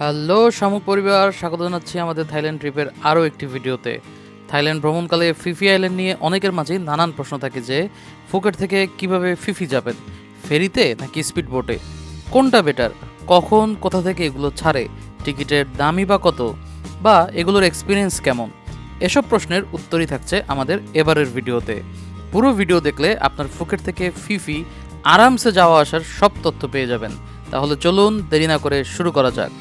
Hello শামুক পরিবার, স্বাগত জানাচ্ছি আমাদের থাইল্যান্ড ট্রিপের আরও একটি ভিডিওতে। থাইল্যান্ড ভ্রমণকালে ফিফি আইল্যান্ড নিয়ে অনেকের মাঝেই নানান প্রশ্ন থাকে যে, ফুকেট থেকে কীভাবে ফিফি যাবেন? ফেরিতে নাকি স্পিড বোটে কোনটা বেটার? কখন, কোথা থেকে এগুলো ছাড়ে? টিকিটের দামই বা কত? বা এগুলোর এক্সপিরিয়েন্স কেমন? এসব প্রশ্নের উত্তরই থাকছে আমাদের এবারের ভিডিওতে। পুরো ভিডিও দেখলে আপনার ফুকেট থেকে ফিফি আরামসে যাওয়া আসার সব তথ্য পেয়ে যাবেন। তাহলে চলুন দেরি না করে শুরু করা যাক।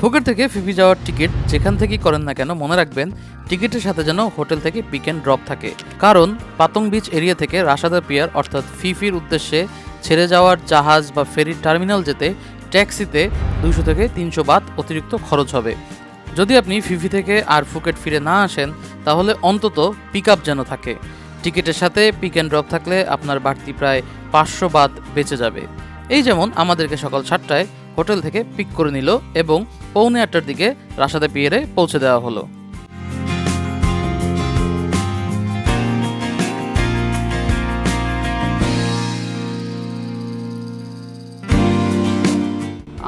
ফুকেট থেকে ফিফি যাওয়ার টিকিট যেখান থেকেই করেন না কেন মনে রাখবেন, টিকিটের সাথে যেন হোটেল থেকে পিক অ্যান্ড ড্রপ থাকে। কারণ পাতং বিচ এরিয়া থেকে রাশাদা পিয়ার অর্থাৎ ফিফির উদ্দেশ্যে ছেড়ে যাওয়ার জাহাজ বা ফেরির টার্মিনাল যেতে ট্যাক্সিতে দুইশো থেকে তিনশো বাত অতিরিক্ত খরচ হবে। যদি আপনি ফিফি থেকে আর ফুকেট ফিরে না আসেন, তাহলে অন্তত পিক আপ যেন থাকে। টিকিটের সাথে পিক অ্যান্ড ড্রপ থাকলে আপনার বাড়তি প্রায় পাঁচশো বাত বেঁচে যাবে। এই যেমন আমাদেরকে সকাল সাতটায় হোটেল থেকে পিক করে নিল এবং পৌনে আটটার দিকে রাশাদা পিয়ারে পৌঁছে দেওয়া হলো।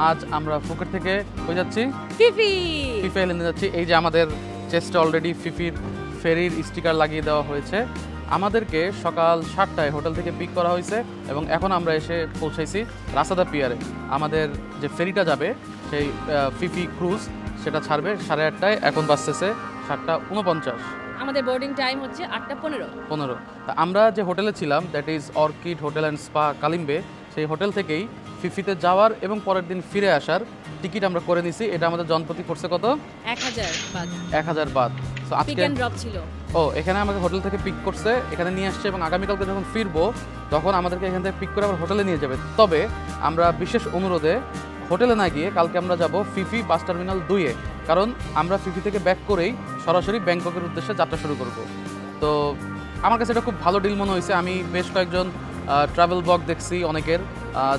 আজ আমরা ফুকেট থেকে হয়ে যাচ্ছি? ফিফি। ফিফি আইল্যান্ডে যাচ্ছি। এই যে আমাদের চেস্টে অলরেডি ফিফির ফেরির স্টিকার লাগিয়ে দেওয়া হয়েছে। আমাদেরকে সকাল সাতটায় হোটেল থেকে পিক করা হয়েছে এবং এখন আমরা এসে পৌঁছাইছি রাসাদা পিয়ারে। আমাদের যে ফেরিটা যাবে সেই ফিফি ক্রুজ সেটা ছাড়বে সাড়ে আটটায় এখন বাজতেছে সাতটা উনপঞ্চাশ। আমাদের বোর্ডিং টাইম হচ্ছে আটটা পনেরো। পনেরো। তা আমরা যে হোটেলে ছিলাম that is orchid hotel and spa কালিম্বে সেই হোটেল থেকেই ফিফিতে যাওয়ার এবং পরের দিন ফিরে আসার টিকিট আমরা করে নিছি। এটা আমাদের জনপ্রতি পড়ছে কত? এক হাজার বাদ। এক হাজার বাদ। তো পিক আজকে ড্রপ ছিল। ও এখানে আমাকে হোটেল থেকে পিক করছে এখানে নিয়ে আসছে এবং আগামীকালকে যখন ফিরবো তখন আমাদেরকে এখান থেকে পিক করে আবার হোটেলে নিয়ে যাবে। তবে আমরা বিশেষ অনুরোধে হোটেলে না গিয়ে কালকে আমরা যাব ফিফি বাস টার্মিনাল দুইয়ে। কারণ আমরা ফিফি থেকে ব্যাক করেই সরাসরি ব্যাংককের উদ্দেশ্যে যাত্রা শুরু করব। তো আমার কাছে এটা খুব ভালো ডিল মনে হয়েছে। আমি বেশ কয়েকজন ট্রাভেল ব্লগ দেখছি অনেকের।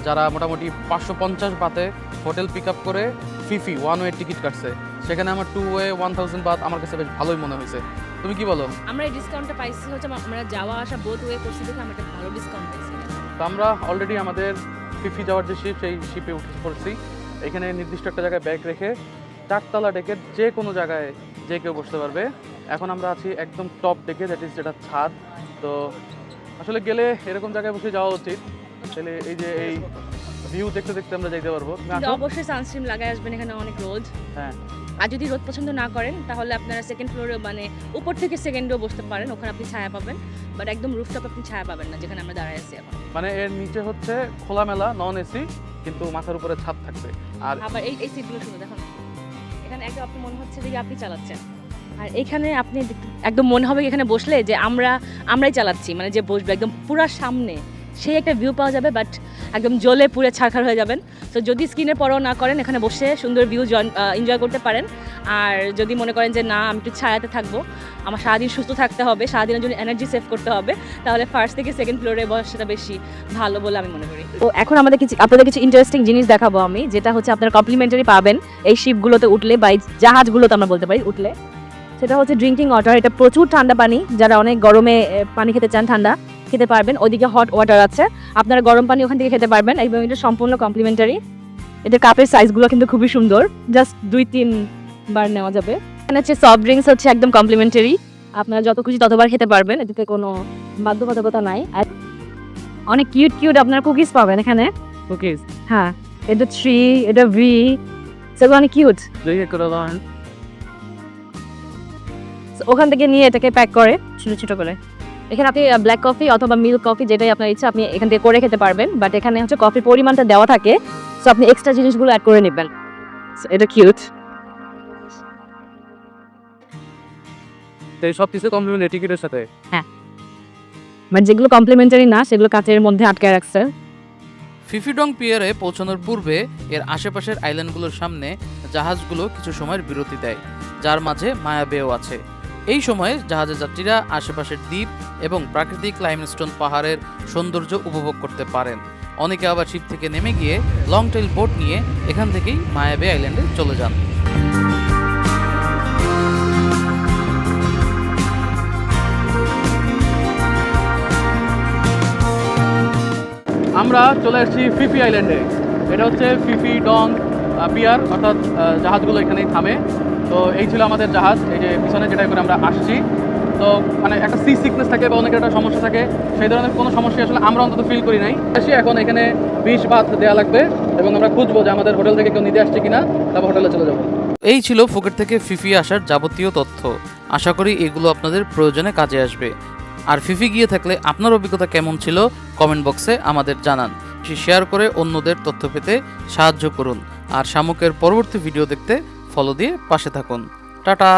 যারা মোটামুটি পাঁচশো পঞ্চাশ বাতে হোটেল পিক আপ করে ফিফি ওয়ান ওয়ে টিকিট কাটছে। সেখানে আমার two way one thousand Baat আমার কাছে বেশ ভালোই মনে হয়েছে। তুমি কি বলো? আমরা এই ডিসকাউন্টটা পাইছি হচ্ছে আমরা যাওয়া আসা বোথ ওয়ে করছি দেখে আমরা একটা ভালো ডিসকাউন্ট পাইছি। তো আমরা অলরেডি আমাদের ফিফি যাওয়ার যে শিপ সেই শিপে উঠে পড়ছি। এখানে নির্দিষ্ট একটা জায়গায় ব্যাগ রেখে চারতলা ডেকে যে কোনো জায়গায় যে কেউ বসতে পারবে। এখন আমরা আছি একদম টপ ডেকে দ্যাট ইজ যেটা ছাদ। তো আসলে গেলে এরকম জায়গায় বসে যাওয়া উচিত। তাহলে এই যে এই ভিউ দেখতে দেখতে আমরা যাইতে পারব। অবশ্যই সানস্ক্রিন লাগাই আসবেন এখানে অনেক রোদ। হ্যাঁ। আর যদি রোদ পছন্দ না করেন তাহলে আপনারা সেকেন্ড ফ্লোরে মানে উপর থেকে সেকেন্ডেও বসতে পারেন ওখানে আপনি ছায়া পাবেন। বাট একদম রুফটপ আপনি ছায়া পাবেন না যেখানে আমরা দাঁড়ায় আছি এখন। মানে এর নিচে হচ্ছে খোলামেলা নন এসি কিন্তু মাথার উপরে ছাদ থাকবে। আর আবার এই এই সিটগুলো শুনে দেখুন। এখানে একদম আপনি মনে হচ্ছে যে আপনি চালাচ্ছেন। আর এখানে আপনি একদম মনে হবে এখানে বসলে যে আমরা আমরাই চালাচ্ছি মানে যে বসবে একদম পুরা সামনে। সেই একটা ভিউ পাওয়া যাবে বাট একদম জ্বলে পুরো ছাড়খাড় হয়ে যাবেন। তো যদি স্ক্রিনের পরও না করেন, এখানে বসে সুন্দর ভিউ এনজয় করতে পারেন। আর যদি মনে করেন যে না, আমি একটু ছায়াতে থাকব, আমার সারাদিন সুস্থ থাকতে হবে, সারাদিনের জন্য এনার্জি সেভ করতে হবে, তাহলে ফার্স্ট থেকে সেকেন্ড ফ্লোরে বসাটা বেশি ভালো বলে আমি মনে করি। তো এখন আমাদের কিছু, আপনাদের কিছু ইন্টারেস্টিং জিনিস দেখাবো আমি, যেটা হচ্ছে আপনারা কমপ্লিমেন্টারি পাবেন এই শিপগুলোতে উঠলে বা এই জাহাজগুলোতে আমরা বলতে পারি উঠলে। সেটা হচ্ছে ড্রিঙ্কিং ওয়াটার এটা প্রচুর ঠান্ডা পানি, যারা অনেক গরমে পানি খেতে চান ঠান্ডা। খেতে পারবেন। ওদিকে হট ওয়াটার আছে। আপনারা গরম পানি ওখান থেকে খেতে পারবেন। এবং এটা সম্পূর্ণ কমপ্লিমেন্টারি এদের কাপের সাইজগুলো কিন্তু খুবই সুন্দর। জাস্ট দুই তিন বার নেওয়া যাবে। এখানে হচ্ছে সফট ড্রিঙ্কস হচ্ছে একদম কমপ্লিমেন্টারি আপনারা যত খুশি ততবার খেতে পারবেন। এটাতে কোনো বাধ্যবাধকতা নাই। আর অনেক কিউট কিউট আপনারা কুকিজ পাবেন এখানে। কুকিজ হ্যাঁ। এটা থ্রি এটা ভি সেগুলো অনেক কিউট ওখান থেকে নিয়ে এটাকে প্যাক করে। ছোট ছোট করে। এখানে আপনি ব্ল্যাক কফি অথবা মিল্ক কফি যেটাই আপনার ইচ্ছা আপনি এখান থেকে করে খেতে পারবেন বাট এখানে হচ্ছে কফির পরিমাণটা দেওয়া থাকে সো আপনি এক্সট্রা জিনিসগুলো অ্যাড করে নেবেন। এটা কিউট এই সব কিছু কমপ্লিমেন্ট টিকিটের সাথে? বাট যেগুলো কমপ্লিমেন্টারি না সেগুলো কাচের মধ্যে আটকে রাখছে। ফিফিডং পিয়ারে পৌঁছানোর পূর্বে এর আশেপাশের আইল্যান্ডগুলোর সামনে জাহাজগুলো কিছু সময়ের বিরতি দেয় যার মাঝে মায়াবেও আছে। এই সময়ে জাহাজের যাত্রীরা আশেপাশের দ্বীপ এবং প্রাকৃতিক লাইমস্টোন পাহাড়ের সৌন্দর্য উপভোগ করতে পারেন। অনেকে আবার শিপ থেকে নেমে গিয়ে লং টেল বোট নিয়ে এখান থেকেই মায়াবে আইল্যান্ডে চলে যান। আমরা চলে আসছি ফিফি আইল্যান্ডে এটা হচ্ছে ফিফি ডং পিয়ার অর্থাৎ জাহাজগুলো এখানেই থামে। তো এই ছিল আমাদের জাহাজ, এই যে পিছনে যেটা করে আমরা আসছি। তো মানে একটা সি সিকনেস থাকে বা অনেকের একটা সমস্যা থাকে, সেই ধরনের কোনো সমস্যা আসলে আমরা অন্তত ফিল করি নাই। এসে এখন এখানে বিষ ভাত দেওয়া লাগবে এবং আমরা খুঁজবো যে আমাদের হোটেল থেকে কেউ নিতে আসছে কিনা, তারপর হোটেলে চলে যাব। এই ছিল ফুকেট থেকে ফিফি আসার যাবতীয় তথ্য। আশা করি এগুলো আপনাদের প্রয়োজনে কাজে আসবে। আর ফিফি গিয়ে থাকলে আপনার অভিজ্ঞতা কেমন ছিল কমেন্ট বক্সে আমাদের জানান। শেয়ার করে অন্যদের তথ্য পেতে সাহায্য করুন। আর শামুকের পরবর্তী ভিডিও দেখতে ফলো দিয়ে পাশে থাকুন। টাটা!